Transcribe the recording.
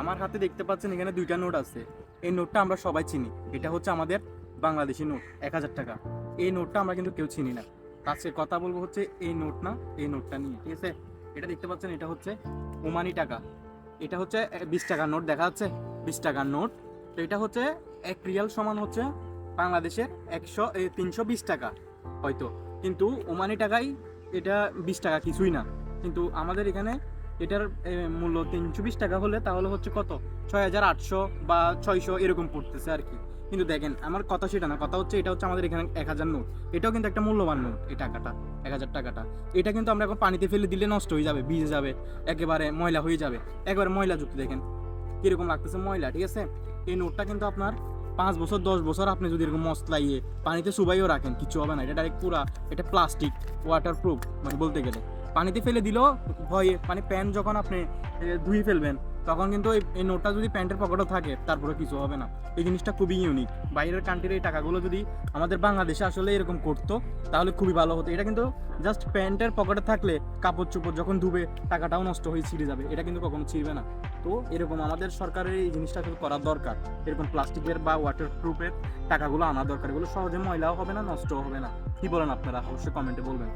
আমার হাতে দেখতে পাচ্ছেন এখানে দুইটা নোট আছে। এই নোটটা আমরা সবাই চিনি। এটা হচ্ছে আমাদের বাংলাদেশি নোট, এক হাজার টাকা। এই নোটটা আমরা কিন্তু কেউ চিনি না। আজকে কথা বলব হচ্ছে এই নোট না, এই নোটটা নিয়ে, ঠিক আছে? এটা দেখতে পাচ্ছেন, এটা হচ্ছে ওমানি টাকা। এটা হচ্ছে বিশ টাকার নোট, দেখা যাচ্ছে? বিশ টাকার নোট। তো এটা হচ্ছে এক রিয়াল সমান হচ্ছে বাংলাদেশের একশো তিনশো বিশ টাকা, হয়তো। কিন্তু ওমানি টাকায় এটা বিশ টাকা কিছুই না। কিন্তু আমাদের এখানে এটার মূল্য তিনশো বিশ টাকা হলে তাহলে হচ্ছে কত? ছয় হাজার আটশো বা ছয়শো এরকম পড়তেছে আর কি। কিন্তু দেখেন, আমার কথা সেটা না, কথা হচ্ছে এটা হচ্ছে আমাদের এখানে এক হাজার নোট। এটাও কিন্তু একটা মূল্যবান নোট, এই টাকাটা, এক হাজার টাকাটা। এটা কিন্তু আমরা এখন পানিতে ফেলে দিলে নষ্ট হয়ে যাবে, ভিজে যাবে, একেবারে ময়লা হয়ে যাবে। একবারে ময়লা যুক্ত, দেখেন। কীরকম লাগতেছে ময়লা, ঠিক আছে? এই নোটটা কিন্তু আপনার পাঁচ বছর, দশ বছর আপনি যদি এরকম মশলাইয়ে পানিতে সুবাইও রাখেন কিছু হবে না। এটা ডাইরেক্ট পুরা, এটা প্লাস্টিক ওয়াটার প্রুফ মানে বলতে গেলে। পানিতে ফেলে দিলেও ভয়ে মানে প্যান্ট যখন আপনি ধুয়ে ফেলবেন, তখন কিন্তু এই নোটটা যদি প্যান্টের পকেটও থাকে, তারপরে কিছু হবে না। এই জিনিসটা খুবই ইউনিক বাইরের কান্ট্রির এই টাকাগুলো যদি আমাদের বাংলাদেশে আসলে এরকম করতো, তাহলে খুবই ভালো হতো। এটা কিন্তু জাস্ট প্যান্টের পকেটে থাকলে কাপড় চোপড় যখন ধুবে, টাকাটাও নষ্ট হয়ে ছিঁড়ে যাবে। এটা কিন্তু কখনো ছিঁড়বে না। তো এরকম আমাদের সরকারের এই জিনিসটা কিন্তু করা দরকার। এরকম প্লাস্টিকের বা ওয়াটার প্রুফের টাকাগুলো আনা দরকার। এগুলো সহজে ময়লাও হবে না, নষ্টও হবে না। কি বলেন আপনারা? অবশ্যই কমেন্টে বলবেন।